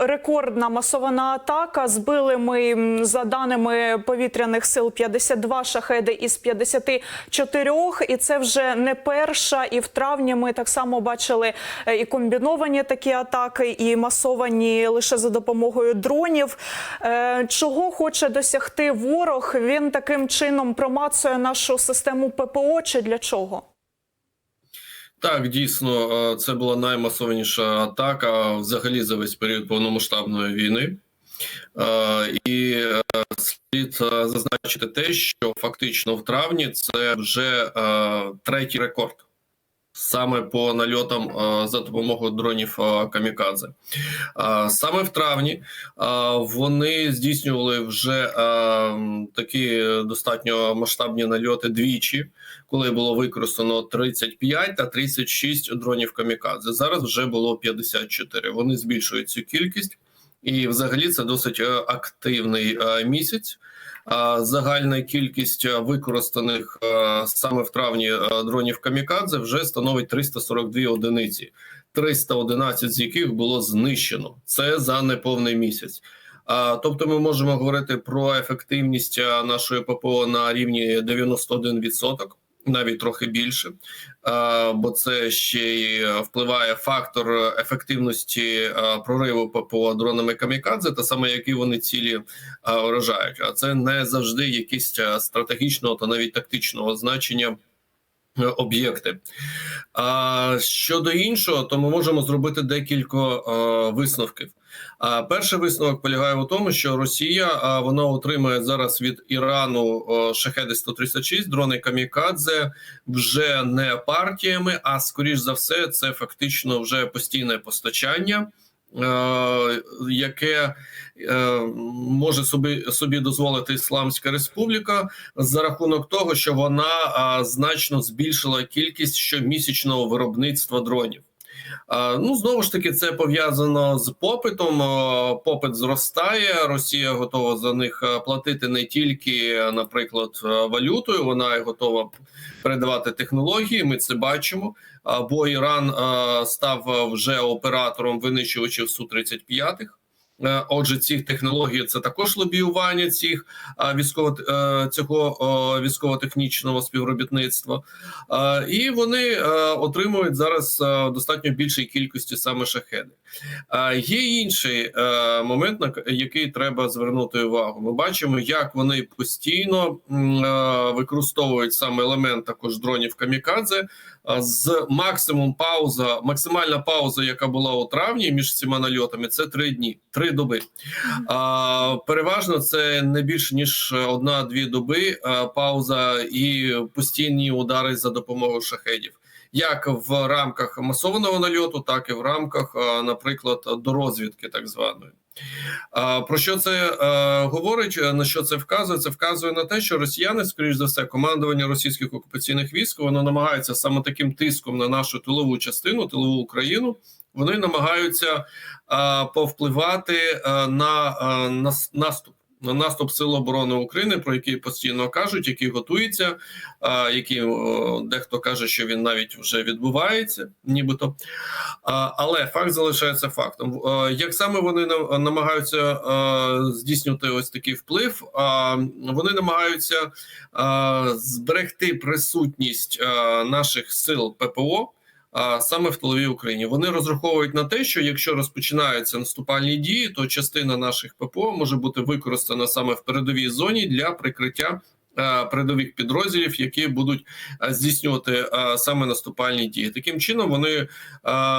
Рекордна масована атака. Збили ми за даними повітряних сил 52 шахеди із 54. І це вже не перша. І в травні ми так само бачили е, і комбіновані такі атаки, і масовані лише за допомогою дронів. Е, Чого хоче досягти ворог? Він таким чином промацує нашу систему ППО. Чи для чого? Так, дійсно, е, це була наймасовніша атака взагалі за весь період повномасштабної війни. Е, І е, слід зазначити те, що фактично в травні це вже третій рекорд саме по нальотам е, за допомогою дронів е, Камікадзе. Е, Саме в травні вони здійснювали вже такі достатньо масштабні нальоти двічі коли було використано 35 та 36 дронів камікадзе. Зараз вже було 54. Вони збільшують цю кількість, і взагалі це досить активний місяць. Загальна кількість використаних саме в травні дронів камікадзе вже становить 342 одиниці, 311 з яких було знищено. Це за неповний місяць. Тобто, ми можемо говорити про ефективність нашої ППО на рівні 91%, навіть трохи більше, бо це ще й впливає фактор ефективності прориву ППО дронами камікадзе, та саме які вони цілі вражають. А це не завжди якісь стратегічного та навіть тактичного значення. е, Об'єкти а щодо іншого, то ми можемо зробити декілька е, висновків. А перший висновок полягає у тому, що Росія вона отримує зараз від Ірану шахеди 136 дрони камікадзе вже не партіями, а скоріш за все, це фактично вже постійне постачання. Яке е, може собі собі дозволити Ісламська Республіка за рахунок того, що вона значно збільшила кількість щомісячного виробництва дронів. А, Ну знову ж таки, це пов'язано з попитом. Попит зростає. Росія готова за них платити не тільки, наприклад, валютою. Вона готова передавати технології. Ми це бачимо. Або Бо Іран став вже оператором винищувачів су 35 Е, Отже, ці технології це також лобіювання цих а, військово е, цього військово-технічного співробітництва, і вони е, отримують зараз е, достатньо більшій кількості саме шахеди. Є інший е, момент, на який треба звернути увагу. Ми бачимо, як вони постійно е, використовують саме елемент також дронів камікадзе. З максимум пауза, максимальна пауза, яка була у травні між цими нальотами, це три дні, три доби. А, переважно це не більше ніж одна-дві доби. пауза і постійні удари за допомогою шахедів. Як в рамках масованого нальоту, так і в рамках, наприклад, до розвідки, так званої. Про що це говорить? На що це вказує? Це вказує на те, що росіяни, скоріш за все, командування російських окупаційних військ, воно намагається саме таким тиском на нашу тилову частину, тилову Україну. Вони намагаються е, повпливати е, на е, нас- наступ. На наступ Сил оборони України, про який постійно кажуть, який готується, а, який о, дехто каже, що він навіть вже відбувається, нібито. А, але факт залишається фактом. Е, Як саме вони нам- намагаються е, здійснювати ось такий вплив, а, вони намагаються е, зберегти присутність е, наших сил ППО. А саме в тиловій Україні. Вони розраховують на те, що якщо розпочинаються наступальні дії, то частина наших ППО може бути використана саме в передовій зоні для прикриття передових підрозділів, які будуть е, здійснювати е, саме наступальні дії. Таким чином вони е,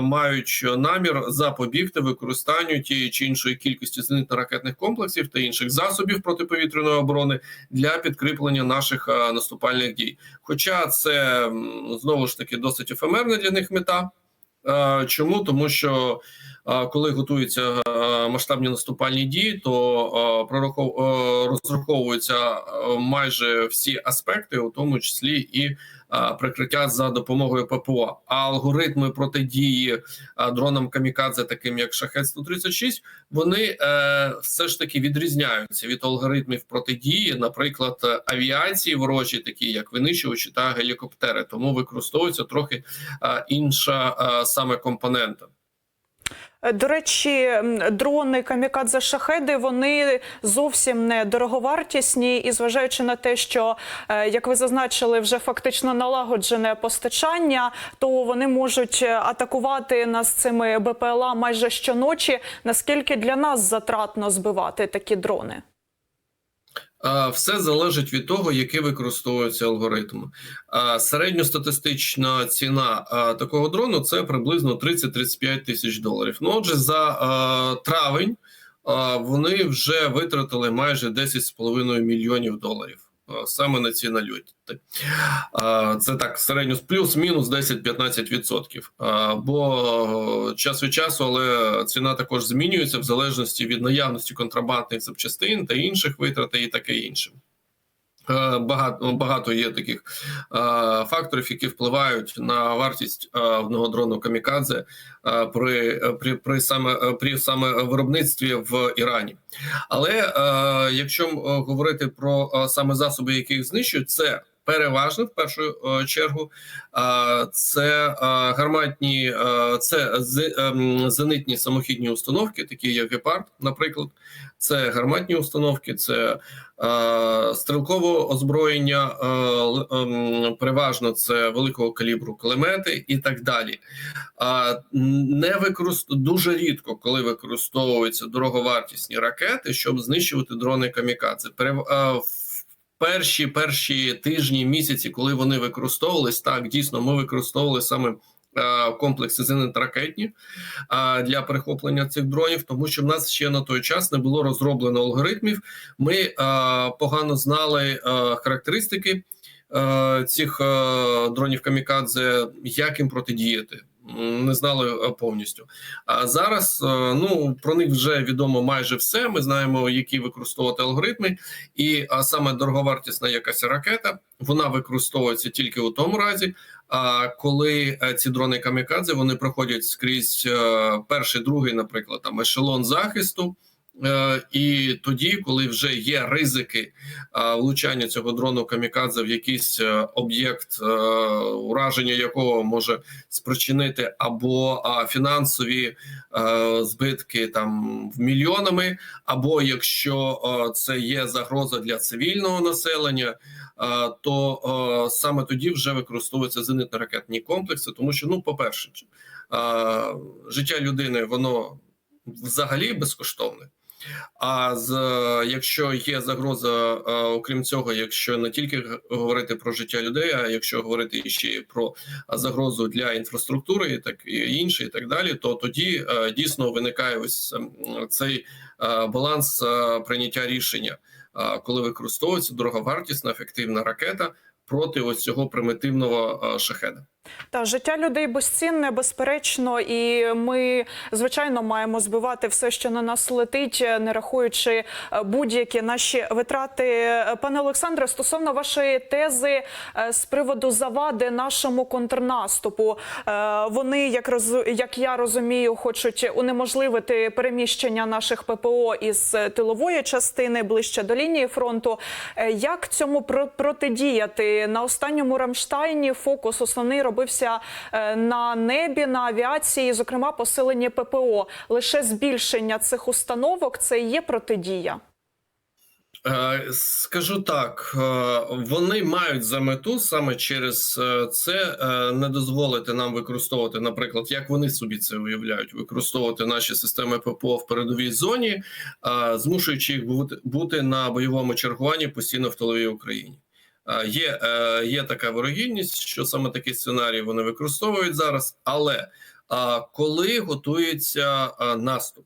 мають намір запобігти використанню тієї чи іншої кількості зенитно-ракетних комплексів та інших засобів протиповітряної оборони для підкріплення наших е, наступальних дій. Хоча це знову ж таки досить ефемерна для них мета. Е, Чому тому, що е, коли готуються е, масштабні наступальні дії, то е, е, розраховуються майже всі аспекти, у тому числі і прикриття за допомогою ППО. А алгоритми протидії дронам камікадзе, таким як Шахет 136 вони все ж таки відрізняються від алгоритмів протидії, наприклад, авіації ворожі, такі як винищувачі та гелікоптери. Тому використовується трохи інша саме компонента. Е, До речі, дрони камікадзе шахеди вони зовсім не дороговартісні, і зважаючи на те, що е, як ви зазначили, вже фактично налагоджене постачання, то вони можуть е, атакувати нас цими БПЛА майже щоночі. Наскільки для нас затратно збивати такі дрони? Все залежить від того, який використовується алгоритм. Середньостатистична ціна такого дрону це приблизно 30-35 тисяч доларів. Ну, отже, за травень вони вже витратили майже 10,5 мільйонів доларів. А, Саме на ці нальоти. Це так, середньо плюс-мінус 10-15%. А, Бо е, час від часу, але ціна також змінюється в залежності від наявності контрабандних запчастин та інших витрат і таке інше. Е, Багато багато є таких е, факторів, які впливають на вартість е, одного дрону камікадзе е, при, е, при, при саме е, при саме виробництві в Ірані. Але е, якщо говорити про саме засоби, які їх знищують, це переважно в першу е, чергу. Це гарматні, е, це ем, зенитні самохідні установки, такі як гепард, наприклад. Це гарматні установки, це е, стрілкове озброєння, ем, переважно це великого калібру кулемети і так далі. Не використ... дуже рідко, коли використовуються дороговартісні ракети, щоб знищувати дрони камікадзе. Перев... е, перші перші тижні, місяці, коли вони використовувались, так дійсно ми використовували саме. е, Комплекси зенитно-ракетні а, для перехоплення цих дронів, тому що в нас ще на той час не було розроблено алгоритмів. Ми а, погано знали а, характеристики цих дронів камікадзе, як їм протидіяти. Не знали повністю. А зараз ну про них вже відомо майже все. Ми знаємо, які використовувати алгоритми, і а саме дороговартісна якась ракета вона використовується тільки у тому разі. А коли е, ці дрони камікадзе вони проходять скрізь е, перший, другий, наприклад, там ешелон захисту. Е, І тоді, коли вже є ризики е, влучання цього дрону камікадзе в якийсь е, об'єкт, ураження якого може спричинити або фінансові збитки там в мільйонами, або якщо це є загроза для цивільного населення, то саме тоді вже використовуються зенитно-ракетні комплекси, тому що, ну, по-перше, е, життя людини воно взагалі безкоштовне. А з якщо є загроза, е, окрім цього, якщо не тільки говорити про життя людей, а якщо говорити ще про загрозу для інфраструктури, і так і інше, і так далі, то тоді е, дійсно виникає ось ем, цей е, баланс е, прийняття рішення, е, коли використовується дороговартісна ефективна ракета проти ось цього примітивного е, шахеда. Та життя людей безцінне, безперечно, і ми звичайно маємо збивати все, що на нас летить, не рахуючи е, будь-які наші витрати. Е, Пане Олександре, стосовно вашої тези е, з приводу завади нашому контрнаступу, е, вони, як роз- як я розумію, хочуть унеможливити переміщення наших ППО із е, тилової частини ближче до лінії фронту. Е, Як цьому про- протидіяти на останньому Рамштайні? Фокус основний робився е, на небі, на авіації, зокрема посилення ППО. Лише збільшення цих установок це є протидія. Е, Скажу так, е, вони мають за мету саме через це не дозволити нам використовувати, наприклад, як вони собі це уявляють, використовувати наші системи ППО в передовій зоні, змушуючи їх бути на бойовому чергуванні постійно в тиловій Україні. Е, Є, е, є така вирогідність, що саме такий сценарій вони використовують зараз, але коли готується наступ,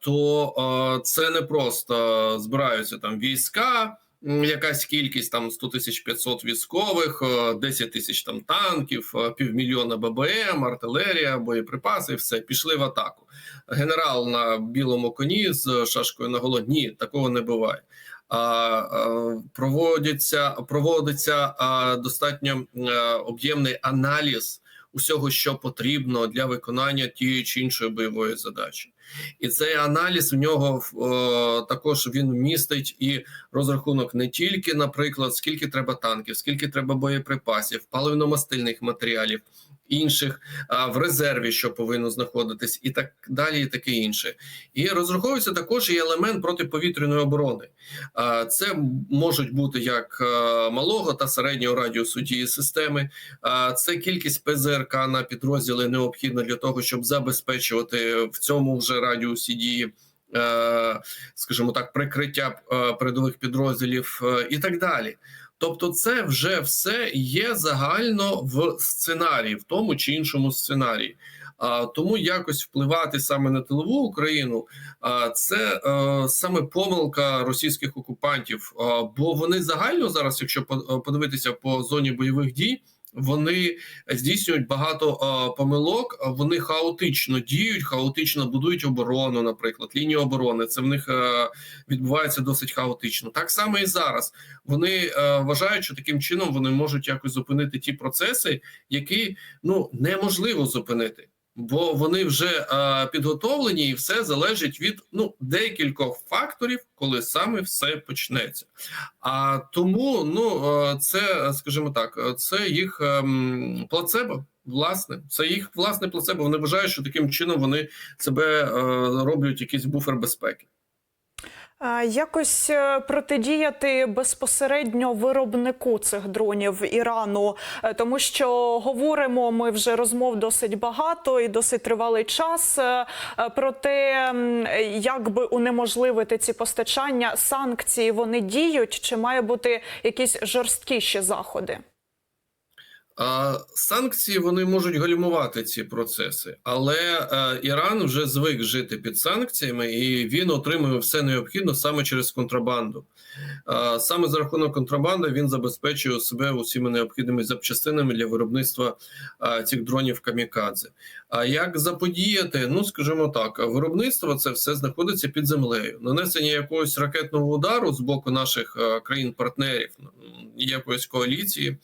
то це не просто збираються там війська, якась кількість там 100 тисяч 500 військових, е, 10 тисяч там танків, е, півмільйона ББМ, артилерія, боєприпаси, все пішли в атаку. Генерал на білому коні з шашкою на голові. Ні, такого не буває. Проводиться проводиться достатньо е, об'ємний аналіз усього, що потрібно для виконання тієї чи іншої бойової задачі. І цей аналіз в нього е, також він містить і розрахунок не тільки, наприклад, скільки треба танків, скільки треба боєприпасів, паливно-мастильних матеріалів, інших а, в резерві, що повинно знаходитись, і так далі, і таке інше. І розраховується також і елемент протиповітряної оборони. А, Це можуть бути як е, малого та середнього радіусу дії системи. А, Це кількість ПЗРК на підрозділи необхідна для того, щоб забезпечувати в цьому вже радіусі дії. е, Скажімо так, прикриття е, передових підрозділів е, і так далі. Тобто, це вже все є загально в сценарії, в тому чи іншому сценарії. А тому якось впливати саме на тилову Україну, а це е, саме помилка російських окупантів. А, бо вони загально зараз, якщо подивитися по зоні бойових дій, вони здійснюють багато а, помилок. Вони хаотично діють, хаотично будують оборону, наприклад, лінію оборони. Це в них а, відбувається досить хаотично. Так само і зараз. Вони а, вважають, що таким чином вони можуть якось зупинити ті процеси, які ну неможливо зупинити. Бо вони вже е, підготовлені, і все залежить від ну декількох факторів, коли саме все почнеться. А тому, ну е, це, скажімо так, це їх е, плацебо. Власне, це їх власне плацебо. Вони вважають, що таким чином вони себе е, роблять якийсь буфер безпеки. Якось е, протидіяти безпосередньо виробнику цих дронів Ірану, Е, тому що говоримо ми вже розмов досить багато і досить тривалий час е, про те, як би унеможливити ці постачання. Санкції вони діють, чи має бути якісь жорсткіші заходи? А санкції вони можуть гальмувати ці процеси, але е, Іран вже звик жити під санкціями, і він отримує все необхідне саме через контрабанду. Е, саме за рахунок контрабанди він забезпечує себе усіма необхідними запчастинами для виробництва е, цих дронів камікадзе. А як заподіяти? Ну скажімо так, виробництво це все знаходиться під землею. Нанесення якогось ракетного удару з боку наших е, країн-партнерів, якоїсь коаліції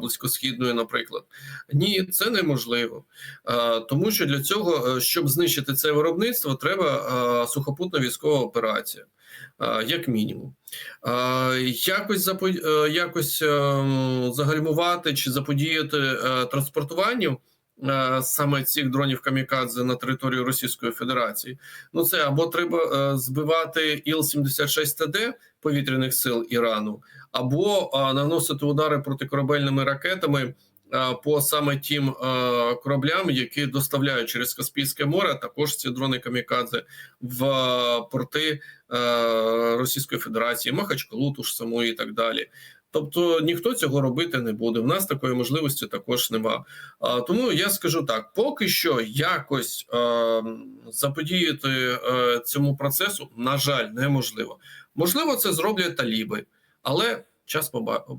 близькосхідної, наприклад, ні, це неможливо, Е, тому що для цього, е, щоб знищити це виробництво, треба е, сухопутна військова операція. е, Як мінімум, Е, якось е, якось е, загальмувати чи заподіяти е, транспортуванню е, саме цих дронів камікадзе на територію Російської Федерації. Ну це або треба е, збивати Іл-76ТД повітряних сил Ірану, або наносити удари протикорабельними ракетами по саме тим кораблям, які доставляють через Каспійське море, також ці дрони камікадзе в порти Російської Федерації, Махачкалу, ту ж саму і так далі. Тобто ніхто цього робити не буде. В нас такої можливості також нема. А, тому я скажу так: поки що якось е, заподіяти е, цьому процесу, на жаль, неможливо. Можливо, це зроблять таліби, але час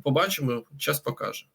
побачимо, час покаже.